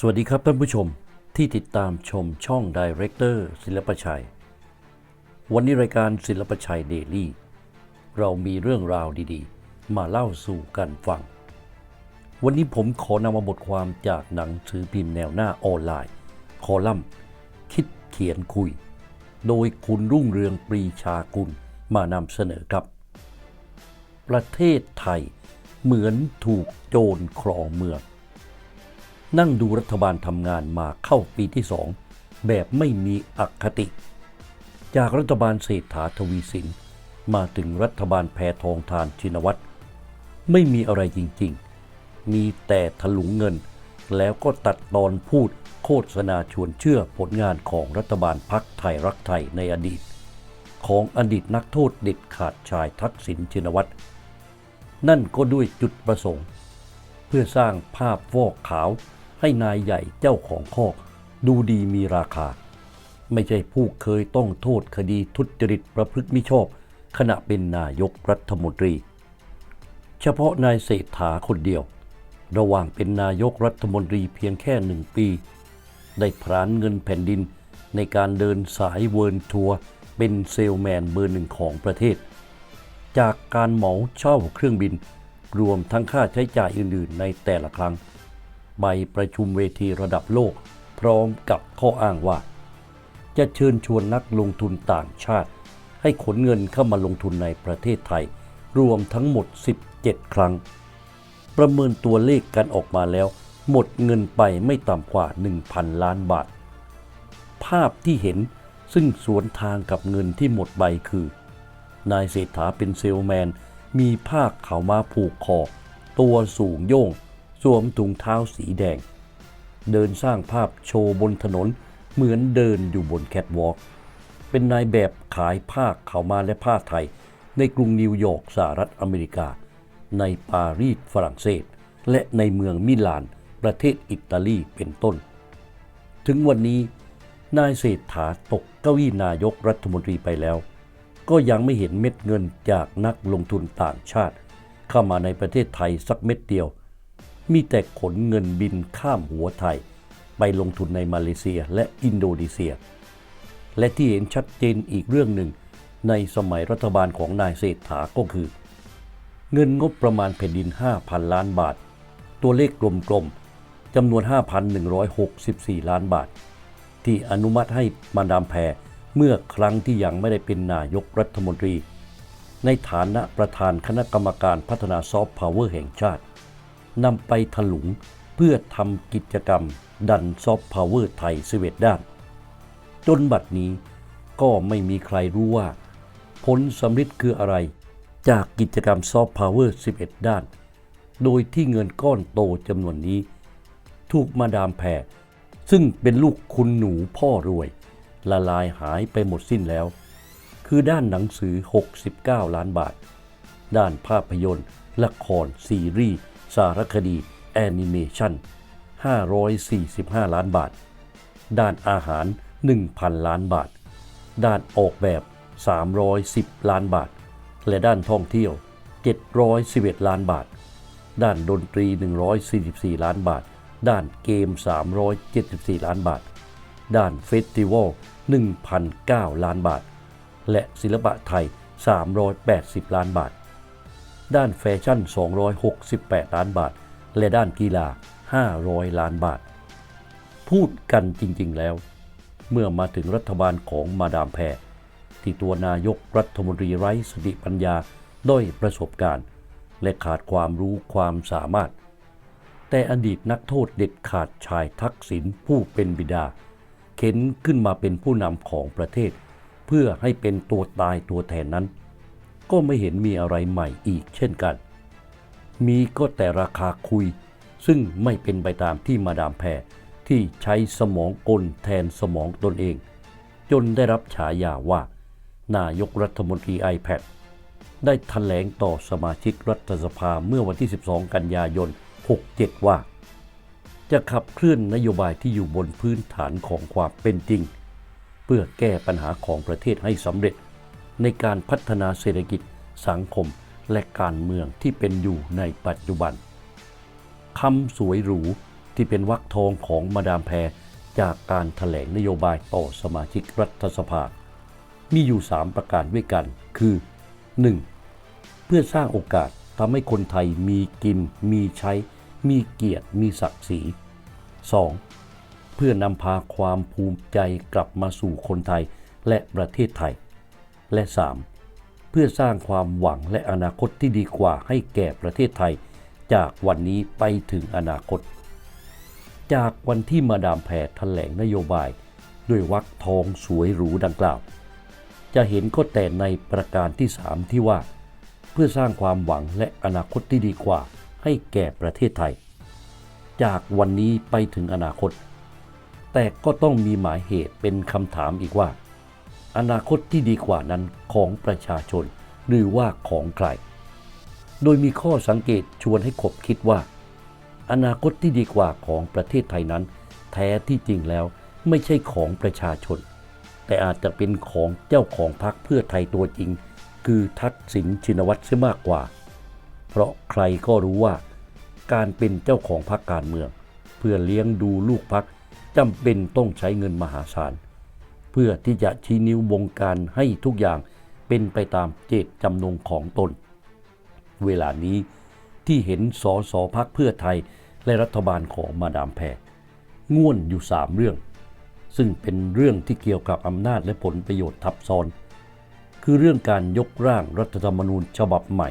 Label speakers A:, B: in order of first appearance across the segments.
A: สวัสดีครับท่านผู้ชมที่ติดตามชมช่องดีเรคเตอร์ศิลปชัย วันนี้รายการศิลปชัยเดลี่ เรามีเรื่องราวดีๆ มาเล่าสู่กันฟัง วันนี้ผมขอนำมาบทความจากหนังสือพิมพ์แนวหน้าออนไลน์ คอลัมน์ คิดเขียนคุย โดยคุณรุ่งเรืองปรีชากุลมานำเสนอครับ ประเทศไทยเหมือนถูกโจรครองเมือง นั่งดูรัฐบาลทำงานมาเข้าปีที่สองแบบไม่มีอคติ จากรัฐบาลเศรษฐาทวีสิน มาถึงรัฐบาลแพทองทานชินวัตรไม่มีอะไรจริงๆ มีแต่ถลุงเงิน แล้วก็ตัดตอนพูดโฆษณาชวนเชื่อผลงานของรัฐบาลพักไทยรักไทยในอดีต ของอดีตนักโทษเด็ดขาดชายทักษิณชินวัตรนั่นก็ด้วยจุดประสงค์ เพื่อสร้างภาพฟอกขาวให้นายใหญ่เจ้าของคอก ดูดีมีราคา ไม่ใช่ผู้เคยต้องโทษคดีทุจริตประพฤติมิชอบ ขณะเป็นนายกรัฐมนตรี เฉพาะนายเศรษฐาคนเดียว ระหว่างเป็นนายกรัฐมนตรีเพียงแค่หนึ่งปี ได้พรานเงินแผ่นดินในการเดินสายเวิร์นทัวร์เป็นเซลแมนเบอร์หนึ่งของประเทศ จากการเหมาเช่าเครื่องบิน รวมทั้งค่าใช้จ่ายอื่นๆ ในแต่ละครั้ง ใบประชุมเวทีระดับโลก พร้อมกับข้ออ้างว่า จะเชิญชวนนักลงทุนต่างชาติ ให้ขนเงินเข้ามาลงทุนในประเทศไทย รวมทั้งหมด 17 ครั้ง ประเมินตัวเลขกันออกมาแล้ว หมดเงินไปไม่ต่ำกว่า 1,000 ล้านบาท ภาพที่เห็นซึ่งสวนทางกับเงินที่หมดใบคือ นายเศรษฐาเป็นเซลแมน มีผ้าขาวมาผูกคอ ตัวสูงโย่ง สวมถุงเท้าสีแดง เดินสร้างภาพโชว์บนถนนเหมือนเดินอยู่บนแคทวอล์กเป็นนายแบบขายผ้าขาวมาและผ้าไทย ในกรุงนิวยอร์กสหรัฐอเมริกา ในปารีสฝรั่งเศส และในเมืองมิลาน ประเทศอิตาลีเป็นต้น ถึงวันนี้นายเศรษฐาตกเก้าอี้นายกรัฐมนตรีไปแล้ว ก็ยังไม่เห็นเม็ดเงินจากนักลงทุนต่างชาติ เข้ามาในประเทศไทยสักเม็ดเดียว มีแต่ขนเงินบินข้ามหัวไทย ไปลงทุนในมาเลเซียและอินโดนีเซีย และที่เห็นชัดเจนอีกเรื่องหนึ่ง ในสมัยรัฐบาลของนายเศรษฐาก็คือ เงินงบประมาณแผ่นดิน 5,000 ล้านบาท ตัวเลขกลมๆจำนวน 5,164 ล้านบาท ที่อนุมัติให้มาดามแพร เมื่อครั้งที่ยังไม่ได้เป็นนายกรัฐมนตรี ในฐานะประธานคณะกรรมการพัฒนาซอฟต์พาวเวอร์แห่งชาตินำไปถลุงเพื่อทำกิจกรรมดันซอฟต์พาวเวอร์ไทยสิเวตด้าน จนบัดนี้ก็ไม่มีใครรู้ว่า ผลสำเร็จคืออะไรจากกิจกรรมซอฟต์พาวเวอร์11 ด้าน โดยที่เงินก้อนโตจำนวนนี้ ถูกมาดามแพรซึ่งเป็นลูกคุณหนูพ่อรวย ละลายหายไปหมดสิ้นแล้ว คือด้านหนังสือ 69 ล้านบาท ด้านภาพยนตร์ ละคร ซีรีส์ สารคดี แอนิเมชัน545 ล้านบาท ด้านอาหาร 1,000 ล้านบาท ด้านออกแบบ 310 ล้านบาท และด้านท่องเที่ยว 711 ล้านบาท ด้านดนตรี 144 ล้านบาท ด้านเกม 374 ล้านบาท ด้านเฟสติวัล 1,009 ล้านบาท และศิลปะไทย 380 ล้านบาท ด้านแฟชั่น 268 ล้านบาท และด้านกีฬา 500 ล้านบาท พูดกันจริงๆแล้ว เมื่อมาถึงรัฐบาลของมาดามแพรที่ตัวนายกรัฐมนตรีไร้สติปัญญาด้อยประสบการณ์ และขาดความรู้ความสามารถ แต่อดีตนักโทษเด็ดขาดชายทักษิณผู้เป็นบิดา เข็นขึ้นมาเป็นผู้นำของประเทศ เพื่อให้เป็นตัวตายตัวแทนนั้น ก็ไม่เห็นมีอะไรใหม่อีกเช่นกัน มีก็แต่ราคาคุย ซึ่งไม่เป็นไปตามที่มาดามแพรที่ใช้สมองกลแทนสมองตนเอง จนได้รับฉายาว่า นายกรัฐมนตรี iPad ได้ถแถลงต่อสมาชิกรัฐสภาเมื่อวันที่ 12 กันยายน 67 ว่า จะขับเคลื่อนนโยบายที่อยู่บนพื้นฐานของความเป็นจริง เพื่อแก้ปัญหาของประเทศให้สำเร็จ ในการพัฒนาเศรษฐกิจ สังคม และการเมืองที่เป็นอยู่ในปัจจุบันคำสวยหรูที่เป็นวักทองของมาดามแพรจากการถแถลงนโยบายต่อสมาชิกรัฐสภา มีอยู่ 3 ประการด้วยกัน คือ 1. เพื่อสร้างโอกาสทำให้คนไทยมีกินมีใช้ มีเกียรติมีศักดิ์ศรี 2. เพื่อนำพาความภูมิใจกลับมาสู่คนไทยและประเทศไทย และ 3. เพื่อสร้างความหวังและอนาคตที่ดีกว่าให้แก่ประเทศไทย จากวันนี้ไปถึงอนาคต จากวันที่มาดามแพรแถลงนโยบาย ด้วยวักทองสวยหรูดังกล่าว จะเห็นก็แต่ในประการที่สามที่ว่า เพื่อสร้างความหวังและอนาคตที่ดีกว่า ให้แก่ประเทศไทย จากวันนี้ไปถึงอนาคต แต่ก็ต้องมีหมายเหตุเป็นคำถามอีกว่า อนาคตที่ดีกว่านั้นของประชาชนหรือว่าของใคร โดยมีข้อสังเกตชวนให้ขบคิดว่า อนาคตที่ดีกว่าของประเทศไทยนั้น แท้ที่จริงแล้วไม่ใช่ของประชาชน แต่อาจจะเป็นของเจ้าของพรรคเพื่อไทยตัวจริง คือทักษิณชินวัตรเสียมากกว่า เพราะใครก็รู้ว่า การเป็นเจ้าของพรรคการเมือง เพื่อเลี้ยงดูลูกพรรคจำเป็นต้องใช้เงินมหาศาล เพื่อที่จะชี้นิ้ววงการให้ทุกอย่างเป็นไปตามเจตจำนงของตน เวลานี้ที่เห็นสอสอพักเพื่อไทยและรัฐบาลของมาดามแพรง่วนอยู่สามเรื่อง ซึ่งเป็นเรื่องที่เกี่ยวกับอำนาจและผลประโยชน์ทับซ้อน คือเรื่องการยกร่างรัฐธรรมนูญฉบับใหม่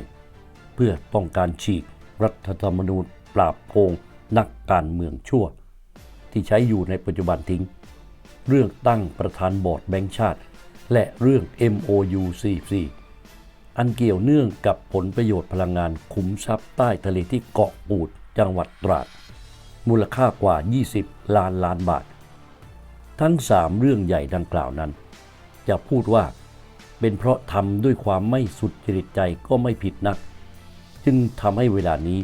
A: เพื่อต้องการฉีกรัฐธรรมนูญปราบโกงนักการเมืองชั่ว ที่ใช้อยู่ในปัจจุบันทิ้ง เรื่องตั้งประธานบอร์ดแบงก์ชาติ และเรื่อง MOU 44อันเกี่ยวเนื่องกับผลประโยชน์พลังงานขุมทรัพย์ใต้ทะเลที่เกาะปูดจังหวัดตราด มูลค่ากว่า 20 ล้านล้านบาท ทั้งสามเรื่องใหญ่ดังกล่าวนั้น จะพูดว่าเป็นเพราะทำด้วยความไม่สุดจริตใจก็ไม่ผิดนัก จึงทำให้เวลานี้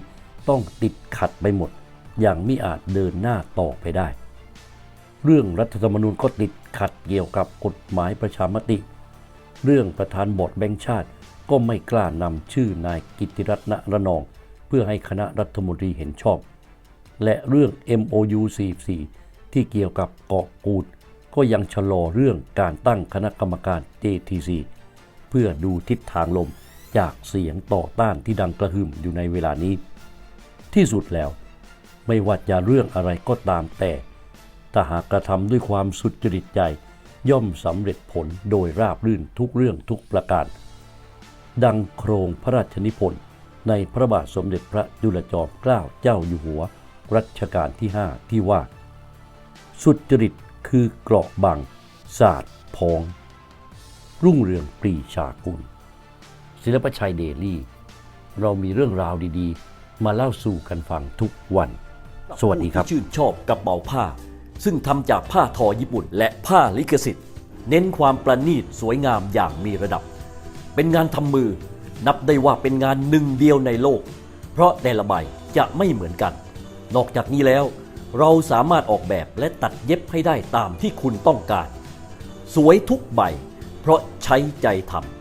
A: ต้องติดขัดไปหมด อย่างไม่อาจเดินหน้าต่อไปได้ เรื่องรัฐธรรมนูญก็ติดขัดเกี่ยวกับกฎหมายประชามติ เรื่องประธานบอร์ดแบงก์ชาติก็ไม่กล้านำชื่อนายกิติรัตน์ระนอง เพื่อให้คณะรัฐมนตรีเห็นชอบ และเรื่อง MOU 44 ที่เกี่ยวกับเกาะกูด ก็ยังชะลอเรื่องการตั้งคณะกรรมการ JTC เพื่อดูทิศทางลม จากเสียงต่อต้านที่ดังกระหึ่มอยู่ในเวลานี้ ที่สุดแล้ว ไม่ว่าจะเรื่องอะไรก็ตามแต่ ถ้าหากกระทำด้วยความสุจริตใจ ย่อมสำเร็จผลโดยราบรื่นทุกเรื่องทุกประการ ดังโครงพระราชนิพนธ์ในพระบาทสมเด็จพระจุลจอมเกล้าเจ้าอยู่หัว รัชกาลที่ 5 ที่ว่า สุจริตคือเกราะบังศาสตร์พอง รุ่งเรืองปรีชากุล ศิลปชัยเดลี่ เรามีเรื่องราวดีๆ มาเล่าสู่กันฟังทุกวัน สวัสดีครับ
B: ผู้ที่ชื่นชอบกระเป๋าผ้า ซึ่งทำจากผ้าทอญี่ปุ่น และผ้าลิขสิทธิ์ เน้นความประณีตสวยงามอย่างมีระดับ เป็นงานทำมือ นับได้ว่าเป็นงานหนึ่งเดียวในโลก เพราะแต่ละใบจะไม่เหมือนกัน นอกจากนี้แล้ว เราสามารถออกแบบและตัดเย็บให้ได้ตามที่คุณต้องการ สวยทุกใบ เพราะใช้ใจทำ